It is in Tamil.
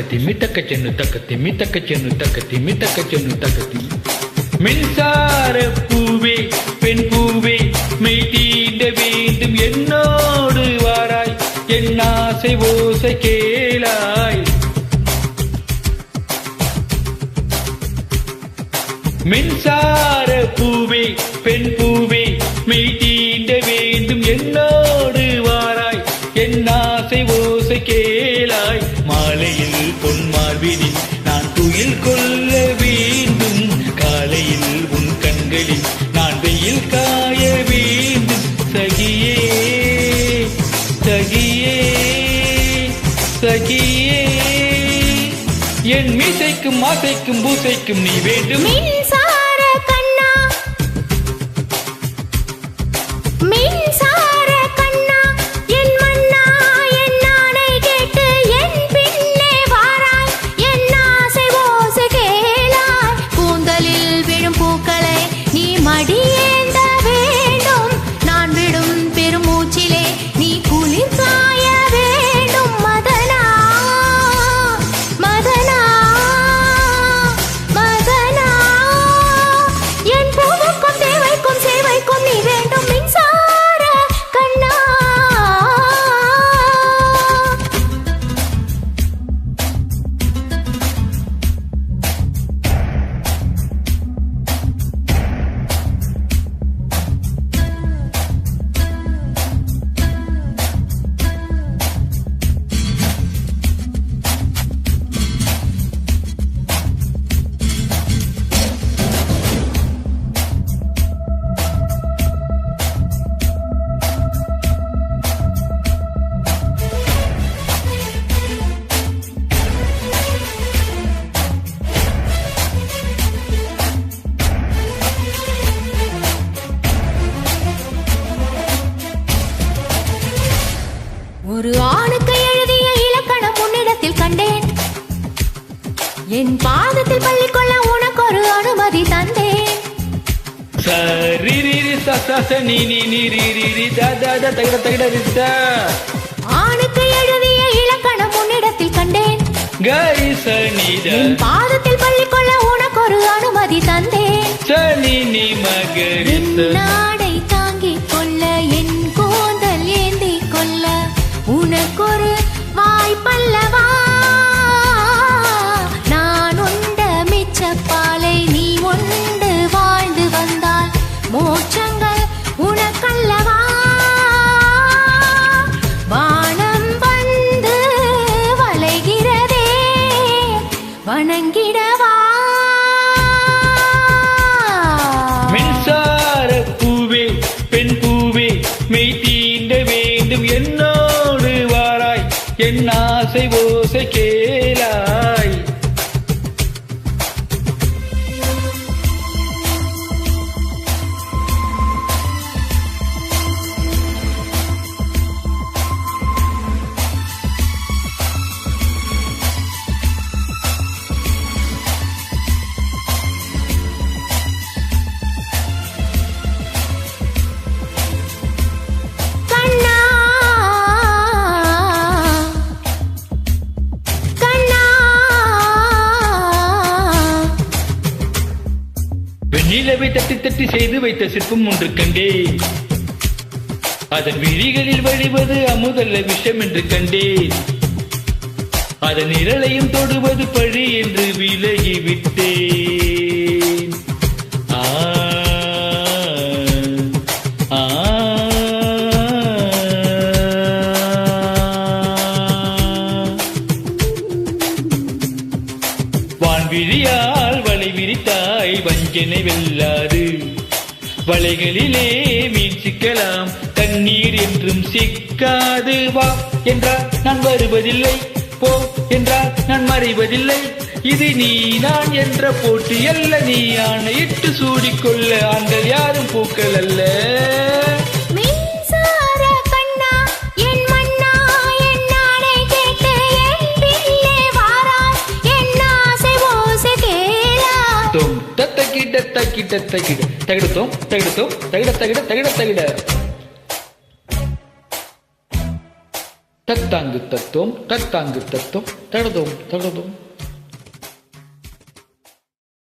திம்மி தக்க சென்னு தக்க திம்மி தக்க சென்னு தக்க திம்மி சென்னு தக்க மின்சார பூவே பெண் பூவே மெய் தீண்ட வேண்டும் என்னோடு வாராய். என் ஆசை ஓசை கேளாய். மின்சார பூவே பெண் பூவே மெய் என் மீசைக்கும் ஆசைக்கும் பூசைக்கும் நீ வேண்டும். ஒரு ஆணுக்கு எழுதிய இலக்கணம் உன்னிடத்தில் கண்டேன். என் பாதத்தில் பள்ளிக்கொள்ள உனக்கு ஒரு அனுமதி தந்தேன். ஆணுக்கு எழுதிய இலக்கணம் உன்னிடத்தில் கண்டேன். என் பாதத்தில் பள்ளிக்கொள்ள உனக்கு ஒரு அனுமதி தந்தேன். ச நீ ஓசை வெண்ணிலவை தட்டி தட்டி செய்து வைத்த சிற்பம் ஒன்று கண்டே அதன் விழிகளில் வழிவது அமுதல்ல விஷம் என்று கண்டேன். அதன் நிழலையும் தொடுவது பழி என்று விலகி விட்டேன். ஆ, ஆ. வஞ்சனை வெல்லாது. வலைகளிலே மீன் சிக்கலாம் தண்ணீர் என்றும் சிக்காது. வா என்றால் நான் வருவதில்லை போ என்றால் நான் மறைவதில்லை. இது நீ நான் என்ற போட்டி அல்ல நீ ஆணையிட்டு சூடிக்கொள்ள. ஆண்கள் யாரும் பூக்கள் அல்ல. தத்தக்கிட்ட தக்கிட்ட தக்கிட தகிடத்தோம் தகிடத்தோம் தகிட தகிட தகிட தகிட. தத்தாங்கு தத்தோம்